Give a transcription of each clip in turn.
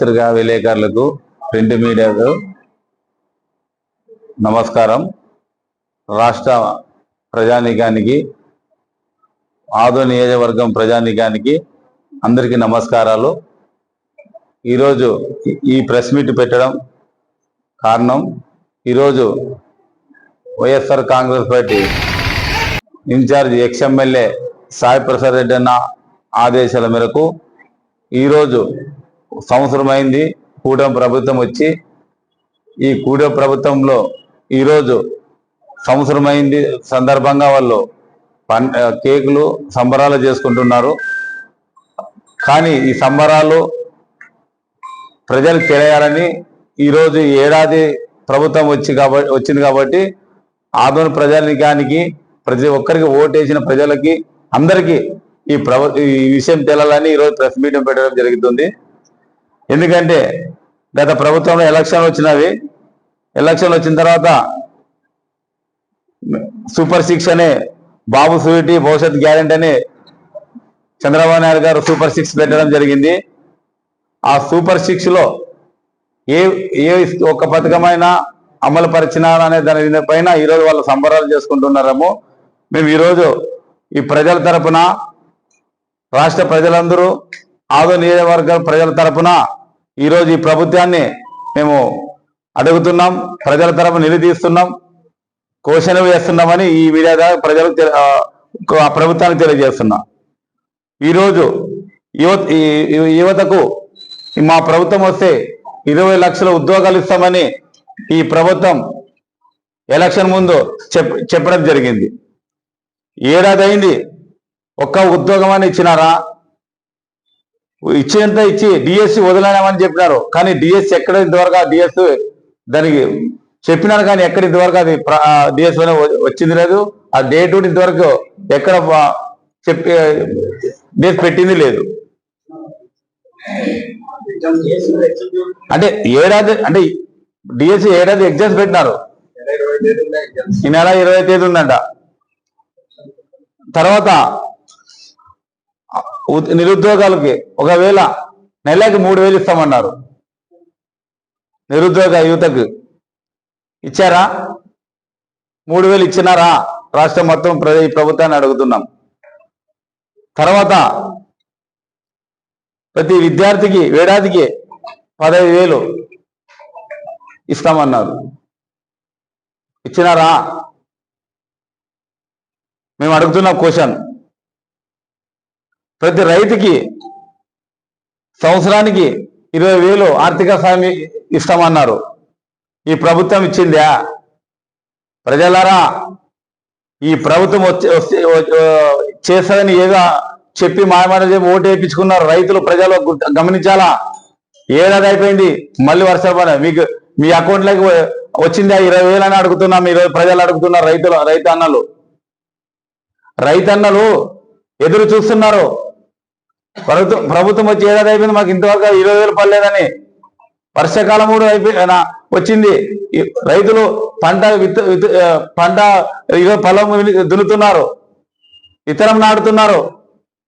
పత్రికా విలేకరులకు ప్రింట్ మీడియాకు నమస్కారం. రాష్ట్ర ప్రజానీకానికి ఆదో నియోజకవర్గం ప్రజానీకానికి అందరికీ నమస్కారాలు. ఈరోజు ఈ- ప్రెస్ మీట్ పెట్టడం కారణం ఈరోజు YSR Congress party incharge ex MLA Sai Prasad Reddy అన్న ఆదేశాల మేరకు ఈరోజు సంవత్సరం అయింది కూటమి ప్రభుత్వం వచ్చి ఈ కూటమి ప్రభుత్వంలో ఈరోజు సంవత్సరం అయింది సందర్భంగా వాళ్ళు పన్ కేకులు సంబరాలు చేసుకుంటున్నారు. కానీ ఈ సంబరాలు ప్రజలకు తెలియాలని ఈరోజు ఏడాది ప్రభుత్వం వచ్చి కాబట్టి వచ్చింది కాబట్టి ఆధునిక ప్రజానికానికి ప్రతి ఒక్కరికి ఓటేసిన ప్రజలకి అందరికీ ఈ ప్రభు ఈ విషయం తెలాలని ఈరోజు ప్రెస్ మీటింగ్ పెట్టడం జరుగుతుంది. ఎందుకంటే గత ప్రభుత్వంలో ఎలక్షన్ వచ్చినవి. ఎలక్షన్ వచ్చిన తర్వాత సూపర్ సిక్స్ అనే బాబు స్వీటీ భవిష్యత్ గ్యారెంటీ అని చంద్రబాబు నాయుడు గారు సూపర్ సిక్స్ పెట్టడం జరిగింది. ఆ సూపర్ సిక్స్లో ఏ ఏ ఒక్క పథకమైనా అమలు పరిచినారు అనే దాని పైన ఈరోజు వాళ్ళు సంబరాలు చేసుకుంటున్నారేమో. మేము ఈరోజు ఈ ప్రజల తరపున రాష్ట్ర ప్రజలందరూ ఆదో నియోజకవర్గ ప్రజల తరపున ఈరోజు ఈ ప్రభుత్వాన్ని మేము అడుగుతున్నాం ప్రజల తరపు నిలదీస్తున్నాం క్వశ్చన్ వేస్తున్నామని ఈ మీడియా ద్వారా ప్రజలకు ప్రభుత్వానికి తెలియజేస్తున్నాం. ఈరోజు యువత యువతకు మా ప్రభుత్వం వస్తే ఇరవై లక్షల ఉద్యోగాలు ఇస్తామని ఈ ప్రభుత్వం ఎలక్షన్ ముందు చెప్ చెప్పడం జరిగింది. ఏడాది అయింది ఒక్క ఉద్యోగం అని ఇచ్చినారా? ఇచ్చినంత ఇచ్చి డిఎస్సి వదలనామని చెప్పినారు. కానీ డిఎస్సి ఎక్కడ ఇంతవరకు డిఎస్ దానికి చెప్పినారు కానీ ఎక్కడ ఇంతవరకు అది డిఎస్ వచ్చింది లేదు. ఆ డేట్ టు ఇంతవరకు ఎక్కడ చెప్పి డిఎస్ పెట్టింది లేదు. అంటే ఏడాది అంటే డిఎస్సి ఏడాది ఎగ్జామ్స్ పెట్టినారు. ఈ నెల ఇరవై తేదీ ఉందంట. తర్వాత నిరుద్యోగాలకి ఒకవేళ నెలకి మూడు వేలు ఇస్తామన్నారు. నిరుద్యోగ యువతకు ఇచ్చారా? మూడు వేలు ఇచ్చినారా? రాష్ట్రం మొత్తం ప్ర ఈ ప్రభుత్వాన్ని అడుగుతున్నాం. తర్వాత ప్రతి విద్యార్థికి ఏడాదికి పదహైదు వేలు ఇస్తామన్నారు. ఇచ్చినారా? మేము అడుగుతున్న క్వశ్చన్. ప్రతి రైతుకి సంవత్సరానికి ఇరవై వేలు ఆర్థిక సాయం ఇస్తామన్నారు. ఈ ప్రభుత్వం ఇచ్చిందా? ప్రజలారా ఈ ప్రభుత్వం వచ్చే వస్తే- చేస్తుందని ఏదో చెప్పి మాయమాట చెప్పి ఓటు వేయించుకున్నారు రైతులు ప్రజలు గమనించాలా? ఏడాది అయిపోయింది మళ్ళీ వర్షాలు మీకు మీ అకౌంట్లోకి వచ్చిందా? ఇరవై వేలు అని అడుగుతున్నాం ఈరోజు ప్రజలు అడుగుతున్నారు రైతులు రైతు అన్నలు రైతన్నలు ఎదురు చూస్తున్నారు. ప్రభుత్వం ప్రభుత్వం వచ్చి ఏడాది అయిపోయింది? మాకు ఇంతవరకు ఇరవై వేలు పడలేదని. వర్షాకాలం కూడా అయిపోయి వచ్చింది. ఈ రైతులు పంట విత్ పంట పొలం దున్నుతున్నారు. ఇతరం నాటుతున్నారు.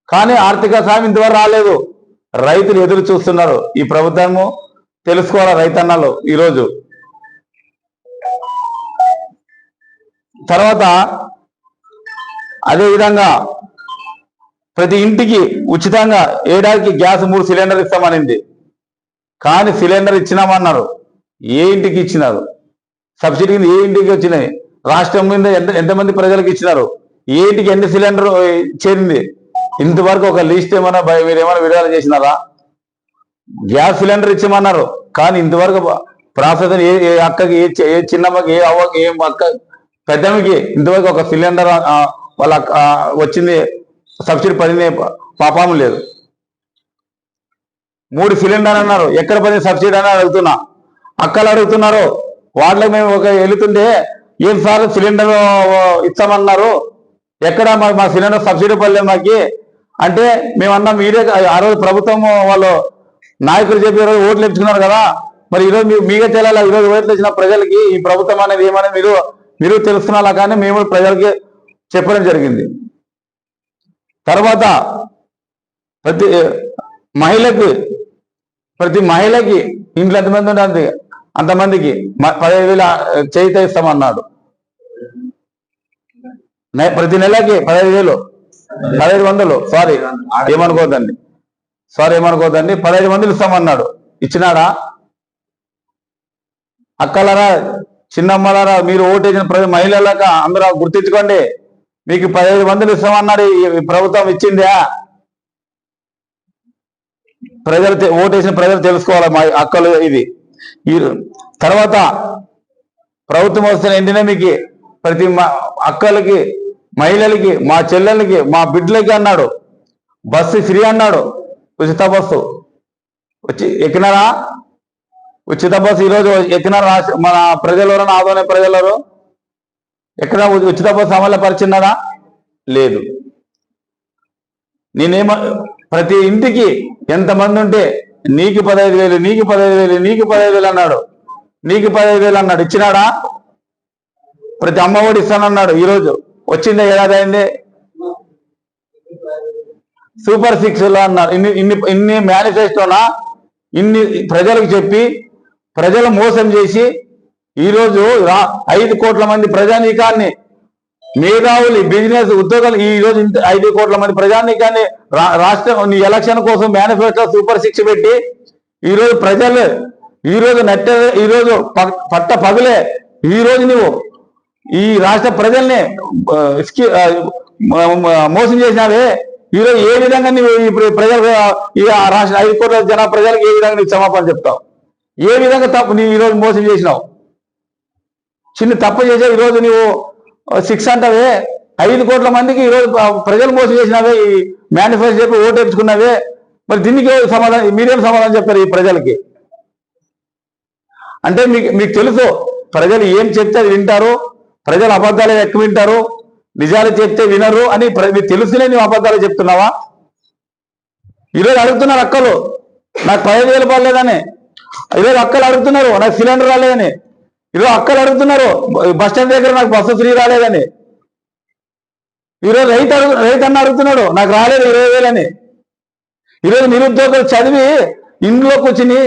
కానీ ఆర్థిక సాయం ఇంతవరకు రాలేదు. రైతులు ఎదురు చూస్తున్నారు. ఈ ప్రభుత్వము తెలుసుకోవాలి రైతన్నలు ఈరోజు? తర్వాత అదేవిధంగా ప్రతి ఇంటికి ఉచితంగా ఏడాదికి గ్యాస్ మూడు సిలిండర్ ఇస్తామనింది. కానీ సిలిండర్ ఇచ్చినామన్నారు. ఏ ఇంటికి ఇచ్చినారు? సబ్సిడీ కింద ఏ ఇంటికి వచ్చినాయి? రాష్ట్రం మీద ఎంత ఎంతమంది ప్రజలకు ఇచ్చినారు? ఏ ఇంటికి ఎన్ని సిలిండర్ చేరింది? ఇంతవరకు ఒక లిస్ట్ ఏమైనా బయ- మీరు ఏమైనా విడుదల చేసినారా? గ్యాస్ సిలిండర్ ఇచ్చామన్నారు. కానీ ఇంతవరకు ప్రాసెస్ ఏ ఏ అక్కకి ఏ ఏ చిన్నమ్మకి ఏ అవ్వకి ఏ అక్క పెద్దమ్మకి ఇంతవరకు ఒక సిలిండర్ వాళ్ళ వచ్చింది. సబ్సిడీ పడిన పాపం లేదు. మూడు సిలిండర్ అన్నారు. ఎక్కడ పడింది సబ్సిడీ అని అడుగుతున్నా. అక్కలు అడుగుతున్నారు. వాళ్ళకి మేము ఒక వెళుతుంటే ఏం సార్ సిలిండర్ ఇస్తామన్నారు. ఎక్కడ మాకు మా సిలిండర్ సబ్సిడీ పడలేదు మాకు అంటే మేమన్నా మీరే ఆ రోజు ప్రభుత్వం వాళ్ళు నాయకులు చెప్పి ఈరోజు ఓట్లు ఇచ్చుకున్నారు కదా. మరి ఈరోజు మీరు మీకే తెలియాలి? ఈరోజు ఓట్లు ఇచ్చిన ప్రజలకి ఈ ప్రభుత్వం అనేది ఏమనేది మీరు మీరు తెలుస్తున్నారా కానీ మేము ప్రజలకి చెప్పడం జరిగింది. తర్వాత ప్రతి మహిళకు ప్రతి మహిళకి ఇంట్లో ఎంతమంది ఉంటే అంత అంతమందికి మ- పదహైదు వేలు చేయిత ఇస్తామన్నాడు. ప్రతి నెలకి పదహైదు వేలు. పదహైదు వందలు. సారీ ఏమనుకోదండి సారీ ఏమనుకోదండి పదహైదు వందలు ఇస్తామన్నాడు. ఇచ్చినాడా? అక్కలరా చిన్నమ్మలారా మీరు ఓటేసిన ప్రతి మహిళలక అందరూ గుర్తించుకోండి. మీకు పదహైదు వందలు ఇస్తామన్నాడు ఈ ప్రభుత్వం ఇచ్చిందా? ప్రజలు ఓటేసిన ప్రజలు తెలుసుకోవాలి మా అక్కలు ఇది? ఈ తర్వాత ప్రభుత్వం వస్తున్న ఎండినే మీకు ప్రతి అక్కలకి మహిళలకి మా చెల్లెలకి మా బిడ్డలకి అన్నాడు. బస్సు ఫ్రీ అన్నాడు ఉచిత బస్సు. వచ్చి ఎక్కినారా? ఉచిత బస్సు ఈరోజు ఎక్కినారా? మన ప్రజలు ఆదోనే ప్రజలెవరు ఎక్కడ ఉ- ఉచిత బస్సు అమలు లేదు. నేనేమ ప్రతి ఇంటికి ఎంతమంది ఉంటే నీకు పదహైదు వేలు నీకు పదహైదు వేలు నీకు పదహైదు వేలు అన్నాడు. నీకు పదహైదు వేలు అన్నాడు. ఇచ్చినాడా? ప్రతి అమ్మ ఒడి ఇస్తానన్నాడు. ఈరోజు వచ్చిందే ఏడాది అయింది. సూపర్ సిక్స్లో అన్నారు ఇన్ని ఇన్ని ఇన్ని మేనిఫెస్టోనా ఇన్ని ప్రజలకు చెప్పి ప్రజలు మోసం చేసి ఈరోజు ఐదు కోట్ల మంది ప్రజానీకాన్ని మేధావులు బిజినెస్ ఉద్యోగాలు ఈ రోజు ఇంత ఐదు కోట్ల మంది ప్రజానీకాన్ని రా- రాష్ట్రం నీ ఎలక్షన్ కోసం మేనిఫెస్టో సూపర్ సిక్స్ పెట్టి ఈ రోజు ప్రజలు ఈ రోజు నెట్ట ఈ రోజు పట్ట పగులే ఈ రోజు నువ్వు ఈ రాష్ట్ర ప్రజల్ని మోసం చేసినావే ఈరోజు ఏ విధంగా నువ్వు ఈ ప్రజలకు ఈ రాష్ట్ర ఐదు కోట్ల జన ప్రజలకు ఏ విధంగా నీకు క్షమాపణ చెప్తావు? ఏ విధంగా తప్పు నీ ఈ రోజు మోసం చేసినావు? చిన్న తప్పు చేసే ఈ రోజు నువ్వు సిక్స్ అంటావే. ఐదు కోట్ల మందికి ఈరోజు ప్రజలు మోసం చేసినవే ఈ మేనిఫెస్టో చెప్పి ఓటు మరి దీనికి సమాధానం మీరేం సమాధానం చెప్తారు ఈ ప్రజలకి? అంటే మీకు మీకు తెలుసు ప్రజలు ఏం చెప్తే అది వింటారు ప్రజలు అబద్ధాలు ఎక్కువ వింటారు నిజాలు చెప్తే వినరు అని ప్ర- మీకు తెలుసునే నువ్వు అబద్ధాలు చెప్తున్నావా? ఈరోజు అడుగుతున్నారు అక్కలు నాకు పదిహేను వేలు పడలేదని. ఈరోజు అక్కలు అడుగుతున్నారు నాకు సిలిండర్ రాలేదని. ఈరోజు అక్కలు అడుగుతున్నారు బస్ స్టాండ్ దగ్గర నాకు బస్సు ఫ్రీ రాలేదని. ఈరోజు రైతు అడుగు రైతు అన్న అడుగుతున్నాడు నాకు రాలేదు ఇరవై వేలని ఈరోజు నిరుద్యోగులు చదివి ఇంట్లో కూర్చుని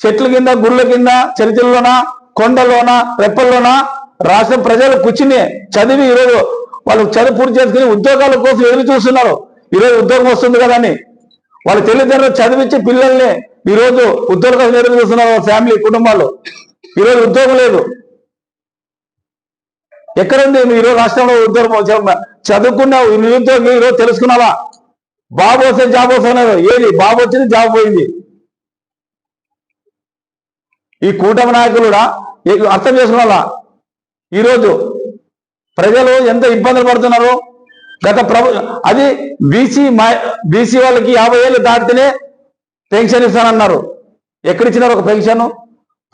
చెట్ల కింద గుళ్ళ కింద చరిత్రలోన కొండలోన రెప్పల్లోన రాష్ట్ర ప్రజలు కూర్చుని చదివి ఈరోజు వాళ్ళు చదువు పూర్తి చేసుకుని ఉద్యోగాల కోసం ఎదురు చూస్తున్నారు. ఈరోజు ఉద్యోగం వస్తుంది కదా అని. వాళ్ళ తల్లిదండ్రులు చదివించి పిల్లల్ని ఈరోజు ఉద్యోగం ఎదురు చూస్తున్నారు ఫ్యామిలీ కుటుంబాలు. ఈరోజు ఉద్యోగం లేదు. ఎక్కడుంది? ఈరోజు రాష్ట్రంలో ఉద్యోగం చదువుకున్నావు నిరుద్యోగం ఈరోజు తెలుసుకున్నావా? బాబు వస్తే జాబ్ వస్తున్నారు ఏది? బాబు వచ్చింది జాబ్ పోయింది. ఈ కూటమి నాయకులు అర్థం చేసుకున్నావా? ఈరోజు ప్రజలు ఎంత ఇబ్బందులు పడుతున్నారు? గత ప్రభు అది బీసీ బీసీ వాళ్ళకి యాభై ఏళ్ళు దాటితేనే పెన్షన్ ఇస్తానన్నారు. ఎక్కడిచ్చినారు ఒక పెన్షన్?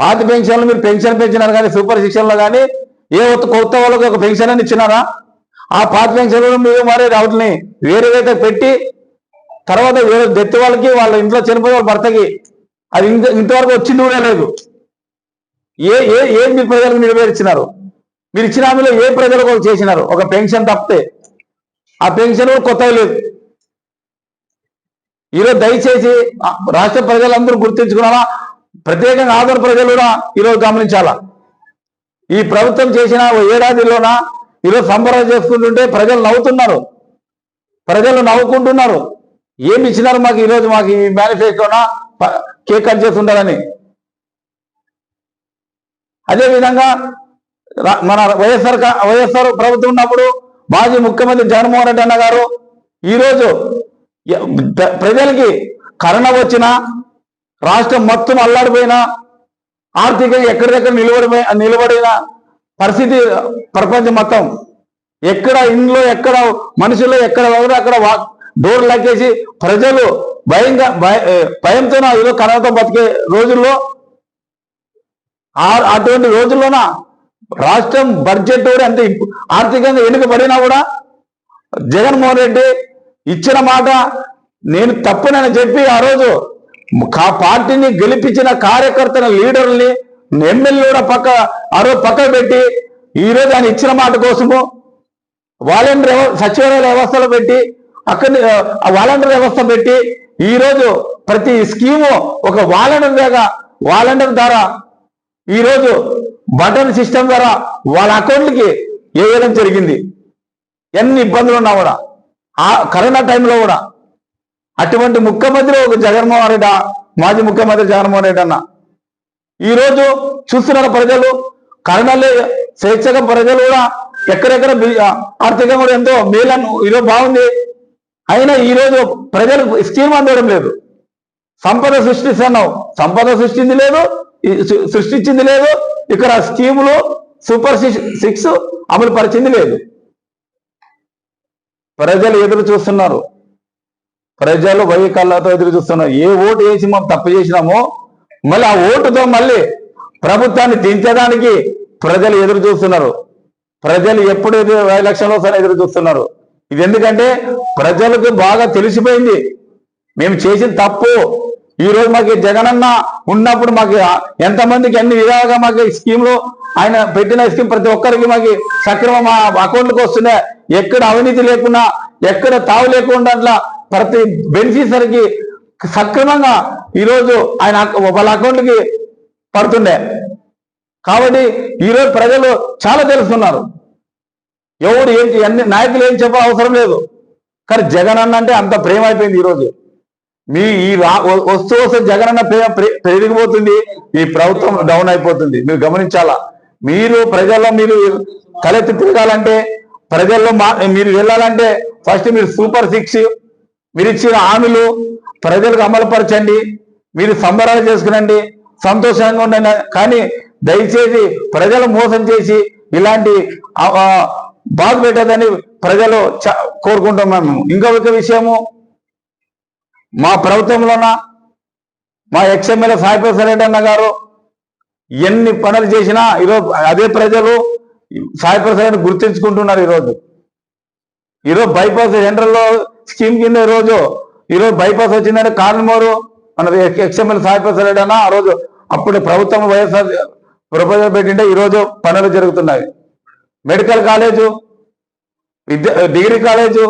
పాత పెన్షన్లు మీరు పెన్షన్ పెంచినారు కానీ సూపర్ శిక్షణలో కానీ ఏ కొత్త కొత్త వాళ్ళకి ఒక పెన్షన్ అని ఇచ్చినారా? ఆ పాత పెన్షన్లు మీరు మరి వాటిని వేరే వేరే పెట్టి తర్వాత వేరే డెత్ వాళ్ళకి వాళ్ళ ఇంట్లో చనిపోయే వాళ్ళ భర్తకి అది ఇంత ఇంతవరకు వచ్చింది కూడా లేదు. ఏ ఏ ఏం మీరు ప్రజలకు నెరవేర్చినారు మీరు ఇచ్చిన హామీలో ఏ ప్రజలకు చేసినారు? ఒక పెన్షన్ తప్పితే. ఆ పెన్షన్ కూడా లేదు. ఈరోజు దయచేసి రాష్ట్ర ప్రజలందరూ గుర్తించుకున్నారా? ప్రత్యేకంగా ఆంధ్ర ప్రజలు కూడా ఈరోజు గమనించాలా? ఈ ప్రభుత్వం చేసిన ఓ ఏడాదిలోన ఈరోజు సంబరాలు చేసుకుంటుంటే ప్రజలు నవ్వుతున్నారు. ప్రజలు నవ్వుకుంటున్నారు. ఏమి ఇచ్చినారు మాకు ఈరోజు మాకు ఈ మేనిఫెస్టోనా? ప- కేక్ కట్ చేస్తుంటారని అదేవిధంగా మన వైఎస్ఆర్ వైఎస్ఆర్ ప్రభుత్వం ఉన్నప్పుడు మాజీ ముఖ్యమంత్రి జగన్మోహన్ రెడ్డి అన్న గారు ఈరోజు ప్రజలకి కరోనా వచ్చినా రాష్ట్రం మొత్తం అల్లాడిపోయినా ఆర్థికంగా ఎక్కడిదెక్కడ నిలబడి నిలబడిన పరిస్థితి ప్రపంచం మొత్తం. ఎక్కడ ఇంట్లో ఎక్కడ మనుషులు ఎక్కడ ఎవరు అక్కడ వా- డోర్ లాగేసి ప్రజలు భయంగా భయ భయంతో ఏదో కరోనాతో బతికే రోజుల్లో ఆ- అటువంటి రోజుల్లోన రాష్ట్రం బడ్జెట్ కూడా అంత ఆర్థికంగా ఆర్థికంగా వెనుకబడినా కూడా జగన్మోహన్ రెడ్డి ఇచ్చిన మాట నేను తప్పునని చెప్పి ఆ రోజు పార్టీని గెలిపించిన కార్యకర్తల లీడర్ని ఎమ్మెల్యే కూడా పక్క అరో పక్క పెట్టి ఈ రోజు ఆయన ఇచ్చిన మాట కోసము వాలంటీర్ సచివాలయ వ్యవస్థలో పెట్టి అక్కడ ఆ వాలంటీర్ వ్యవస్థ పెట్టి ఈ రోజు ప్రతి స్కీము ఒక వాలంటీర్ దాకా వాలంటీర్ ద్వారా ఈ రోజు బటన్ సిస్టమ్ ద్వారా వాళ్ళ అకౌంట్లకి వేయడం జరిగింది. ఎన్ని ఇబ్బందులు ఉన్నా కూడా ఆ కరోనా టైంలో కూడా అటువంటి ముఖ్యమంత్రి ఒక జగన్మోహన్ రెడ్డి మాజీ ముఖ్యమంత్రి జగన్మోహన్ రెడ్డి అన్న. ఈ రోజు చూస్తున్నారు ప్రజలు కరోనాలో స్వేచ్ఛగా ప్రజలు కూడా ఎక్కడెక్కడ ఆర్థికంగా కూడా ఎంతో మేలను ఈరోజు బాగుంది. అయినా ఈ రోజు ప్రజలకు స్కీమ్ అందడం లేదు. సంపద సృష్టిస్తున్నావు సంపద సృష్టింది లేదు సృష్టించింది లేదు. ఇక్కడ స్కీములు సూపర్ సిక్స్ అమలు పరిచింది లేదు. ప్రజలు ఎదురు చూస్తున్నారు. ప్రజలు వయ్యి కళ్ళతో ఎదురు చూస్తున్నారు. ఏ ఓటు వేసి మనం తప్పు చేసినామో మళ్ళీ ఆ ఓటుతో మళ్ళీ ప్రభుత్వాన్ని దించడానికి ప్రజలు ఎదురు చూస్తున్నారు. ప్రజలు ఎప్పుడు ఎదురు ఎలక్షన్లో సరే ఎదురు చూస్తున్నారు. ఇది ఎందుకంటే ప్రజలకు బాగా తెలిసిపోయింది. మేము చేసిన తప్పు. ఈ రోజు మాకు జగనన్న ఉన్నప్పుడు మాకు ఎంతమందికి అన్ని విధాలుగా మాకు ఈ స్కీమ్లు ఆయన పెట్టిన స్కీమ్ ప్రతి ఒక్కరికి మాకు సక్రమ మా అకౌంట్కి వస్తున్నాయి ఎక్కడ అవినీతి లేకుండా ఎక్కడ తావు లేకుండా అట్లా ప్రతి బెనిఫిషరీకి సక్రమంగా ఈరోజు ఆయన వాళ్ళ అకౌంట్కి పడుతుండే. కాబట్టి ఈరోజు ప్రజలు చాలా తెలుస్తున్నారు ఎవరు ఏంటి అన్ని నాయకులు ఏం చెప్ప అవసరం లేదు. కానీ జగన్ అన్న అంటే అంత ప్రేమ అయిపోయింది ఈరోజు. మీ ఈ రా- వస్తూ వస్తే జగన్ అన్న ప్రేమ పెరిగిపోతుంది. ఈ ప్రభుత్వం డౌన్ అయిపోతుంది. మీరు గమనించాలా? మీరు ప్రజల్లో మీరు తలెత్తి తిరగాలంటే ప్రజల్లో మా మీరు వెళ్ళాలంటే ఫస్ట్ మీరు సూపర్ సిక్స్ మీరు ఇచ్చిన హామీలు ప్రజలకు అమలుపరచండి మీరు సంబరాలు చేసుకునండి సంతోషంగా ఉండండి. కానీ దయచేసి ప్రజలు మోసం చేసి ఇలాంటి బాధ పెట్టదని ప్రజలు చ- మేము. ఇంకొక విషయము మా ప్రభుత్వంలోన మా ఎక్స్ఎమ్మెల్యే సాయిప్రసాద్ రెడ్డి అన్న గారు ఎన్ని పనులు చేసినా ఈరోజు అదే ప్రజలు సాయిప్రసాద్ రెడ్డి గుర్తించుకుంటున్నారు ఈరోజు. ఈరోజు బైపాస్ సెంటర్లో స్కీమ్ కింద ఈరోజు ఈరోజు బైపాస్ వచ్చిందంటే కారణమోరు మన ఎక్స్ఎంఎల్ సాయిప్రసాద్ అన్న ఆ రోజు అప్పుడు ప్రభుత్వం వైఎస్ఆర్ ప్రపోజల్ పెట్టింటే ఈరోజు పనులు జరుగుతున్నాయి. మెడికల్ కాలేజు విద్య డిగ్రీ కాలేజు.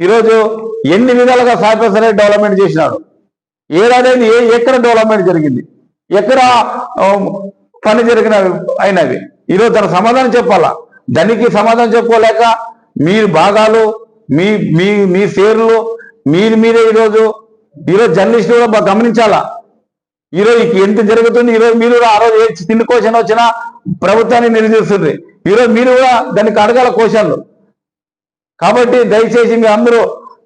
ఈరోజు ఎన్ని విధాలుగా సాయిప్రసాద్ డెవలప్మెంట్ చేసినాడు? ఏడాది ఏ ఎక్కడ డెవలప్మెంట్ జరిగింది? ఎక్కడ పని జరిగిన అయినవి ఈరోజు తన సమాధానం చెప్పాలా? దానికి సమాధానం చెప్పుకోలేక మీరు భాగాలు మీ మీ మీ పేర్లు మీరు మీరే ఈరోజు ఈరోజు జర్నలిస్టులు కూడా బాగా గమనించాలా? ఈరోజు ఎంత జరుగుతుంది ఈరోజు మీరు కూడా ఆ రోజు ఏ చిన్న క్వశ్చన్ వచ్చినా ప్రభుత్వాన్ని నిలదీస్తుంది. ఈరోజు మీరు కూడా దానికి అడగాల క్వశ్చన్లు కాబట్టి దయచేసి మీ అందరూ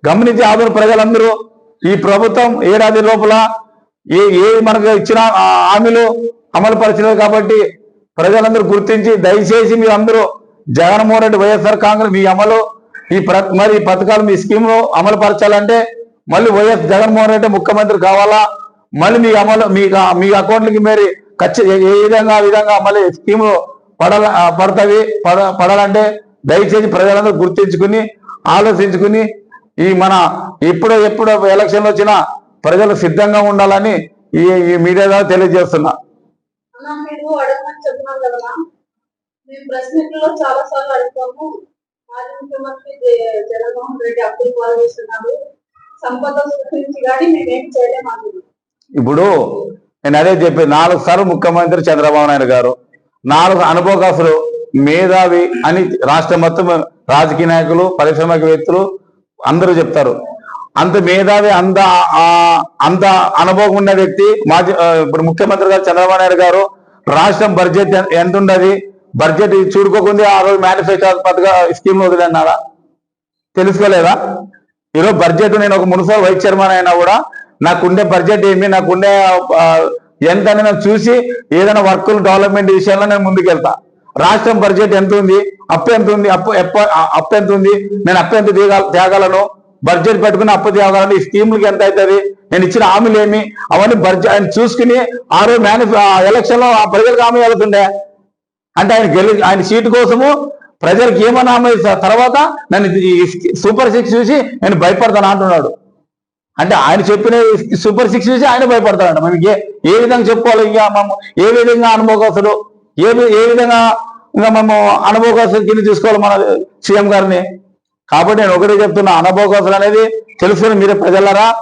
గమనించి ఆదరణ ప్రజలందరూ ఈ ప్రభుత్వం ఏడాది లోపల ఏ ఏ మనకు ఇచ్చిన హామీలు అమలు పరిచినవి కాబట్టి ప్రజలందరూ గుర్తించి దయచేసి మీరు అందరూ జగన్మోహన్ రెడ్డి వైఎస్ఆర్ కాంగ్రెస్ మీ అమలు ఈ మరి ఈ పథకాలు మీ స్కీమ్లు అమలు పరచాలంటే మళ్ళీ వైఎస్ జగన్మోహన్ రెడ్డి ముఖ్యమంత్రి కావాలా? మళ్ళీ మీ అమలు మీ మీ అకౌంట్లకి మీరు ఖచ్చి ఏ విధంగా ఆ విధంగా మళ్ళీ స్కీములు పడాల పడతాయి? పడతవి పడ పడాలంటే దయచేసి ప్రజలందరూ గుర్తించుకుని ఆలోచించుకుని ఈ మన ఎప్పుడో ఎప్పుడు ఎలక్షన్లు వచ్చినా ప్రజలు సిద్ధంగా ఉండాలని ఈ ఈ మీడియా ద్వారా తెలియజేస్తున్నా. మేము ప్రెస్ మీట్లో చాలా సార్లు అడుగుతాము మాజీ ముఖ్యమంత్రి జగన్మోహన్ రెడ్డి అప్పులు పాలు చేస్తున్నారు. సంపద సృష్టించి కానీ మేమేం చేయలేము ఇప్పుడు నేను అదే చెప్పి నాలుగు సార్లు ముఖ్యమంత్రి చంద్రబాబు నాయుడు గారు నాలుగు అనుభవకాసులు మేధావి అని రాష్ట్ర మొత్తం రాజకీయ నాయకులు పారిశ్రామికవేత్తలు అందరూ చెప్తారు. అంత మేధావి అంత అంత అనుభవం ఉన్న వ్యక్తి మాజీ ఇప్పుడు ముఖ్యమంత్రి గారు చంద్రబాబు నాయుడు గారు రాష్ట్రం బడ్జెట్ ఎంత ఉండదు బడ్జెట్ చూడుకోకుండా ఆ రోజు మేనిఫెస్టో పథక స్కీమ్ వదిలేనారా తెలుసుకోలేదా? ఈరోజు బడ్జెట్ నేను ఒక మున్సిపల్ వైస్ చైర్మన్ అయినా కూడా నాకుండే బడ్జెట్ ఏమి నాకుండే ఎంత అని నేను చూసి ఏదైనా వర్కులు డెవలప్మెంట్ విషయంలో నేను ముందుకెళ్తా. రాష్ట్రం బడ్జెట్ ఎంత ఉంది? అప్పు ఎంత ఉంది? అప్పు ఎప్ప- అప్పు ఎంత ఉంది? నేను అప్పు ఎంత తేగల తేగలను? బడ్జెట్ పెట్టుకుని అప్పు తేగలను ఈ స్కీములకి ఎంత అవుతుంది? నేను ఇచ్చిన హామీలు ఏమి? అవన్నీ బడ్జెట్ ఆయన చూసుకుని ఆ రోజు మేనిఫె ఎలక్షన్లో ఆ ప్రజలకు హామీ వెళ్తుండే అంటే ఆయన గెలి ఆయన సీటు కోసము ప్రజలకు ఏమన్నా తర్వాత నన్ను ఈ సూపర్ సిక్స్ చూసి నేను భయపడతాను అంటున్నాడు. అంటే ఆయన చెప్పిన సూపర్ సిక్స్ చూసి ఆయన భయపడతాడు మనకి ఏ ఏ విధంగా చెప్పుకోవాలి? ఇంకా మేము ఏ విధంగా అనుభవకస్తుడు ఏ వి- ఏ విధంగా ఇంకా మేము అనుభవకస్తుడు కింద తీసుకోవాలి మన సీఎం గారిని? కాబట్టి నేను ఒకటే చెప్తున్నా అనుభవకోసలు అనేది తెలుసుకుని మీరే ప్రజలరా.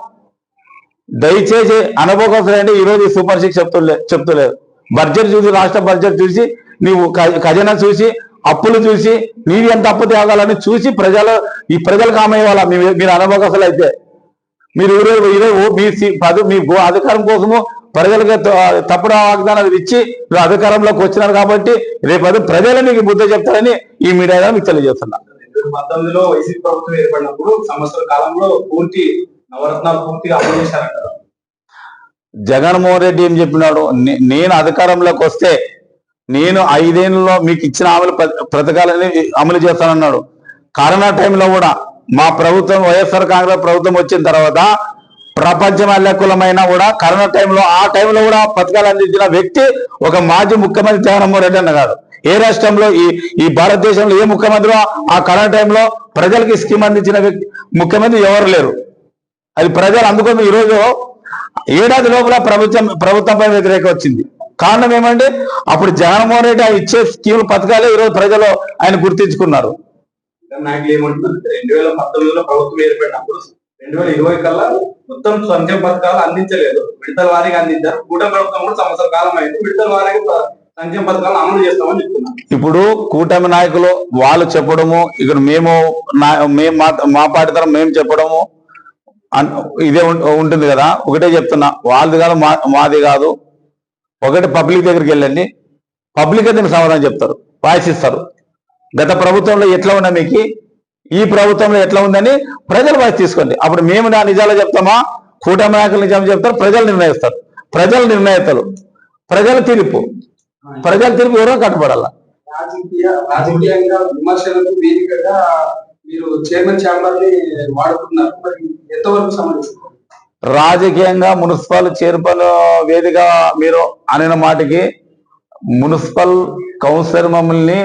దయచేసి అనుభవకోసలు అంటే ఈరోజు సూపర్ సిక్స్ చెప్తులే చెప్తలేదు. బడ్జెట్ చూసి రాష్ట్ర బడ్జెట్ చూసి నీవు ఖజానా చూసి అప్పులు చూసి నీవి ఎంత అప్పు తేగాలని చూసి ప్రజలు ఈ ప్రజలకు ఆమెయ్యాల మీరు అనుభవకోసలు అయితే. మీరు ఈరోజు ఈరోజు మీ పద మీ అధికారం కోసము ప్రజలకు తప్పుడు వాగ్దానాలు ఇచ్చి మీరు అధికారంలోకి వచ్చినారు కాబట్టి రేపు అది ప్రజలే మీకు బుద్ధి చెప్తారని ఈ మీడియా మీకు తెలియజేస్తున్నా రెండు వేల పంతొమ్మిదిలో వైసీపీ ప్రభుత్వం ఏర్పడినప్పుడు సంవత్సర కాలంలో పూర్తి నవరత్నాలు పూర్తిగా అమలు చేశారంట జగన్మోహన్ రెడ్డి ఏం చెప్పినాడు? నేను అధికారంలోకి వస్తే నేను ఐదేళ్ళలో మీకు ఇచ్చిన అమలు ప- పథకాలని అమలు చేస్తానన్నాడు. కరోనా టైంలో కూడా మా ప్రభుత్వం వైఎస్ఆర్ కాంగ్రెస్ ప్రభుత్వం వచ్చిన తర్వాత ప్రపంచం అల్లకులమైనా కూడా కరోనా టైంలో ఆ టైంలో కూడా పథకాలు అందించిన వ్యక్తి ఒక మాజీ ముఖ్యమంత్రి జగన్మోహన్ రెడ్డి అన్న ఏ రాష్ట్రంలో ఈ ఈ భారతదేశంలో ఏ ముఖ్యమంత్రి ఆ కరోనా టైంలో ప్రజలకి స్కీమ్ అందించిన వ్యక్తి ముఖ్యమంత్రి ఎవరు లేరు. అది ప్రజలు అందుకొని ఈరోజు ఏడాది లోపల ప్రభుత్వం ప్రభుత్వంపై వ్యతిరేక వచ్చింది. కారణం ఏమంటే అప్పుడు జగన్మోహన్ రెడ్డి ఆ ఇచ్చే స్కీమ్ పథకాలే ఈరోజు ప్రజలు ఆయన గుర్తించుకున్నారు. నాయకులు ఏమంటున్నారు రెండు వేల పంతొమ్మిదిలో ప్రభుత్వం ఏర్పడినప్పుడు రెండు వేల ఇరవై కల్లా మొత్తం సంక్షేమ పథకాలు అందించలేదు. విడతల వారీగా అందించారు. కూటమి ప్రభుత్వం కూడా సంవత్సర కాలం అయింది. విడతల ప్ర- సంక్షేమ పథకాలు అమలు చేస్తామని చెప్తున్నారు. ఇప్పుడు కూటమి నాయకులు వాళ్ళు చెప్పడము ఇక్కడ మేము మేము మా మా పార్టీ తరం మేము చెప్పడము ఇదే ఉంటుంది కదా. ఒకటే చెప్తున్నా. వాళ్ళది కాదు మా మాది కాదు. ఒకటి పబ్లిక్ దగ్గరికి వెళ్ళండి. పబ్లిక్ దీనికి సమాధానం చెప్తారు. వాయిస్ ఇస్తారు గత ప్రభుత్వంలో ఎట్లా ఉన్నా మీకు ఈ ప్రభుత్వంలో ఎట్లా ఉందని ప్రజలు వాయిస్ తీసుకోండి. అప్పుడు మేము నా నిజాలు చెప్తామా? కూటమి నాయకులు నిజాలు చెప్తారు. ప్రజలు నిర్ణయిస్తారు. ప్రజలు నిర్ణయతలు. ప్రజల తీర్పు. ప్రజల తీర్పు ఎవరో కట్టుబడాల. రాజకీయ రాజకీయంగా విమర్శలకు వేదికగా మీరు చైర్మన్ ఛాంబర్ని వాడుతున్నారు. మరి ఎంతవరకు సంబంధిస్తుంది రాజకీయంగా మున్సిపల్ చైర్మన్ వేదిక మీరు అనిన మాటకి మున్సిపల్ కౌన్సిలర్ మమ్మల్ని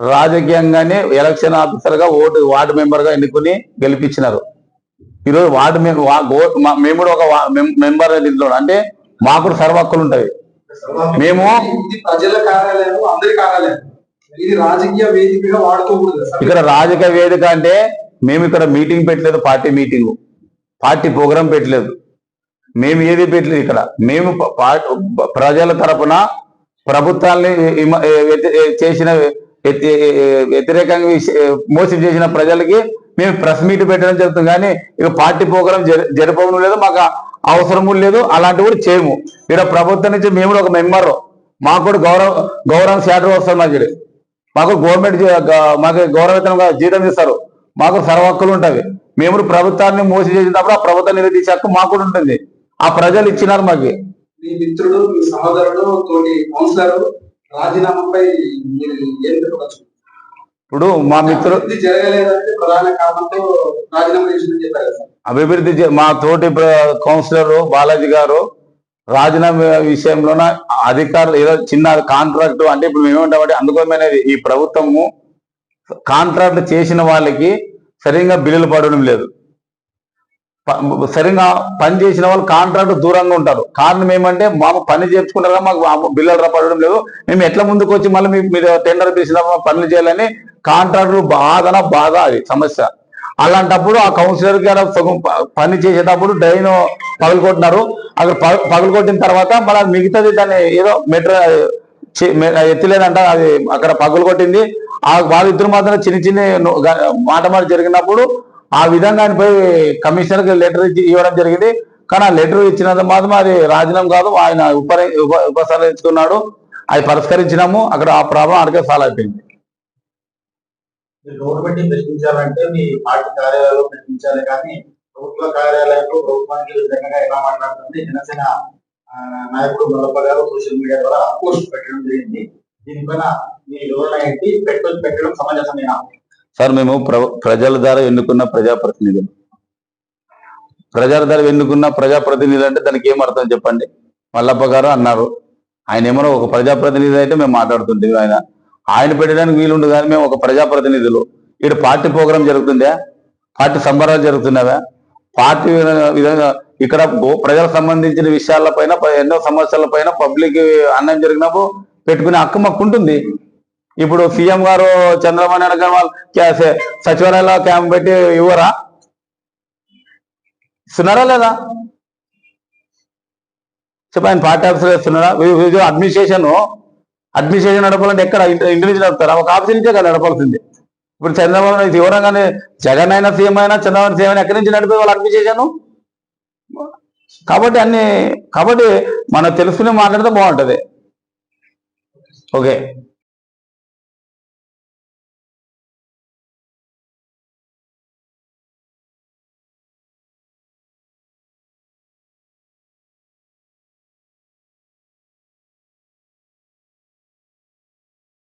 రాజకీయంగానే ఎలక్షన్ ఆఫీసర్గా ఓటు వార్డు మెంబర్గా ఎన్నుకుని గెలిపించినారు. ఈరోజు వార్డు మేము కూడా ఒక మెంబర్ దీంట్లో అంటే మాకు కూడా సర్వ హక్కులు ఉంటాయి మేము ప్రజల కార్యాలయం అందరి కార్యాలయం ఇది రాజకీయ వేదికగా వాడుకోకూడదు సార్? ఇక్కడ రాజకీయ వేదిక అంటే మేము ఇక్కడ మీటింగ్ పెట్టలేదు పార్టీ మీటింగ్. పార్టీ ప్రోగ్రాం పెట్టలేదు. మేము ఏది పెట్టలేదు ఇక్కడ. మేము ప్రజల తరపున ప్రభుత్వాన్ని చేసిన వ్యతిరేకంగా మోసం చేసిన ప్రజలకి మేము ప్రెస్ మీట్ పెట్టడం జరుగుతుంది. కానీ ఇక పార్టీ ప్రోగ్రాం జరపడం లేదు. మాకు అవసరము లేదు. అలాంటివి కూడా చేయము. ఇక్కడ ప్రభుత్వం నుంచి మేము కూడా ఒక మెంబరు. మాకు కూడా గౌరవ గౌరవం శాటర్ వస్తుంది మాకు మాకు గవర్నమెంట్ మాకు గౌరవవేతనంగా జీతం ఇస్తారు. మాకు సర్వ హక్కులు ఉంటాయి. మేము ప్రభుత్వాన్ని మోసం చేసినప్పుడు ఆ ప్రభుత్వం నిలదీసే హక్కు మాకు కూడా ఉంటుంది. ఆ ప్రజలు ఇచ్చినారు మాకు. మీ మిత్రుడు మీ సహోదరుడు తోటి కౌన్సిలర్ రాజీనామాపై మీరు ఏం చెప్పవచ్చు ఇప్పుడు మా జరగలేదంటే ప్రధాన కారణంతో రాజీనామా చెప్పారు అభివృద్ధి మా తోటి కౌన్సిలర్ బాలాజీ గారు రాజీనామా విషయంలోన అధికారులు ఏదో చిన్న కాంట్రాక్ట్ అంటే ఇప్పుడు మేము ఏమంటామంటే అందుకోమైనది ఈ ప్రభుత్వము కాంట్రాక్ట్ చేసిన వాళ్ళకి సరిగ్గా బిల్లులు పడడం లేదు. సరిగా సరిగ్గా పని చేసిన వాళ్ళు కాంట్రాక్ట్ దూరంగా ఉంటారు. కారణం ఏమంటే మాకు పని చేసుకుంటారా మాకు బిల్లులు పడడం లేదు. మేము ఎట్లా ముందుకు వచ్చి మళ్ళీ మీరు టెండర్ పిలిచిన పనులు చేయాలని కాంట్రాక్టర్ బాధన బాధ అది సమస్య. అలాంటప్పుడు ఆ కౌన్సిలర్ గారు సగం పని చేసేటప్పుడు డ్రైన్ పగలగొట్టినారు. అక్కడ పగ- పగలగొట్టిన తర్వాత మళ్ళీ మిగతాది దాన్ని ఏదో మెట్రో ఎత్తిలేదంట అది అక్కడ పగలు కొట్టింది ఆ వాళ్ళిద్దరు మాత్రం చిన్న చిన్న ను- మాట మాట జరిగినప్పుడు ఆ విధంగా ఆయనపై పోయి లెటర్ ఇచ్చి ఇవ్వడం జరిగింది. కానీ ఆ లెటర్ ఇచ్చినంత మాత్రం అది రాజీనామా కాదు ఆయన ఉప ఉప- ఉపసంహరించుకున్నాడు అది పరిష్కరించినాము అక్కడ ఆ ప్రాబ్లం అడిగే సాల్వ్ అయిపోయింది. మీరు గవర్నమెంట్ని ప్రశ్నించాలంటే మీ పార్టీ కార్యాలయంలో ప్రశ్నించాలి కానీ ప్రభుత్వ కార్యాలయంలో ప్రభుత్వానికి వ్యతిరేకంగా ఎలా మాట్లాడుతుంది జనసేన నాయకుడు మల్లప్ప గారు సోషల్ మీడియా ద్వారా పోస్ట్ పెట్టడం జరిగింది. దీనిపైన పెట్టడం సార్ మేము ప్ర- ప్రజల ద్వారా ఎన్నుకున్న ప్రజాప్రతినిధులు. ప్రజల ద్వారా ఎన్నుకున్న ప్రజాప్రతినిధులు అంటే దానికి ఏం అర్థం చెప్పండి? మల్లప్ప గారు అన్నారు. ఆయన ఏమన్నా ఒక ప్రజాప్రతినిధి అయితే మేము మాట్లాడుతుంటే ఆయన ఆయన పెట్టడానికి వీలుండు కానీ మేము ఒక ప్రజాప్రతినిధులు. ఇక్కడ పార్టీ ప్రోగ్రాం జరుగుతుందా? పార్టీ సంబరాలు జరుగుతున్నావా పార్టీ విధంగా- ఇక్కడ ప్రజలకు సంబంధించిన విషయాల పైన ఎన్నో సమస్యల పైన పబ్లిక్ అన్నం జరిగినప్పుడు పెట్టుకునే హక్కు మాకు ఉంటుంది ఇప్పుడు సీఎం గారు చంద్రబాబు నాయుడు గారు వాళ్ళు సచివాలయంలో క్యాంప్ పెట్టి ఇవ్వరా? ఇస్తున్నారా లేదా? చెప్ప పార్టీ ఆఫీసర్ ఇస్తున్నారా అడ్మినిస్ట్రేషన్ అడ్మినిస్ట్రేషన్ నడపాలంటే ఎక్కడ? ఇంటి నడుపుతారా? ఒక ఆఫీస్ నుంచే కదా నడపాల్సింది. ఇప్పుడు చంద్రబాబు నాయుడు తీవ్రంగానే జగన్ అయినా సీఎం అయినా చంద్రబాబు సీఎం అయినా ఎక్కడి నుంచి నడిపే వాళ్ళు అడ్మినిస్ట్రేషన్? కాబట్టి అన్ని కాబట్టి మనం తెలుసుకుని మాట్లాడితే బాగుంటుంది. ఓకే.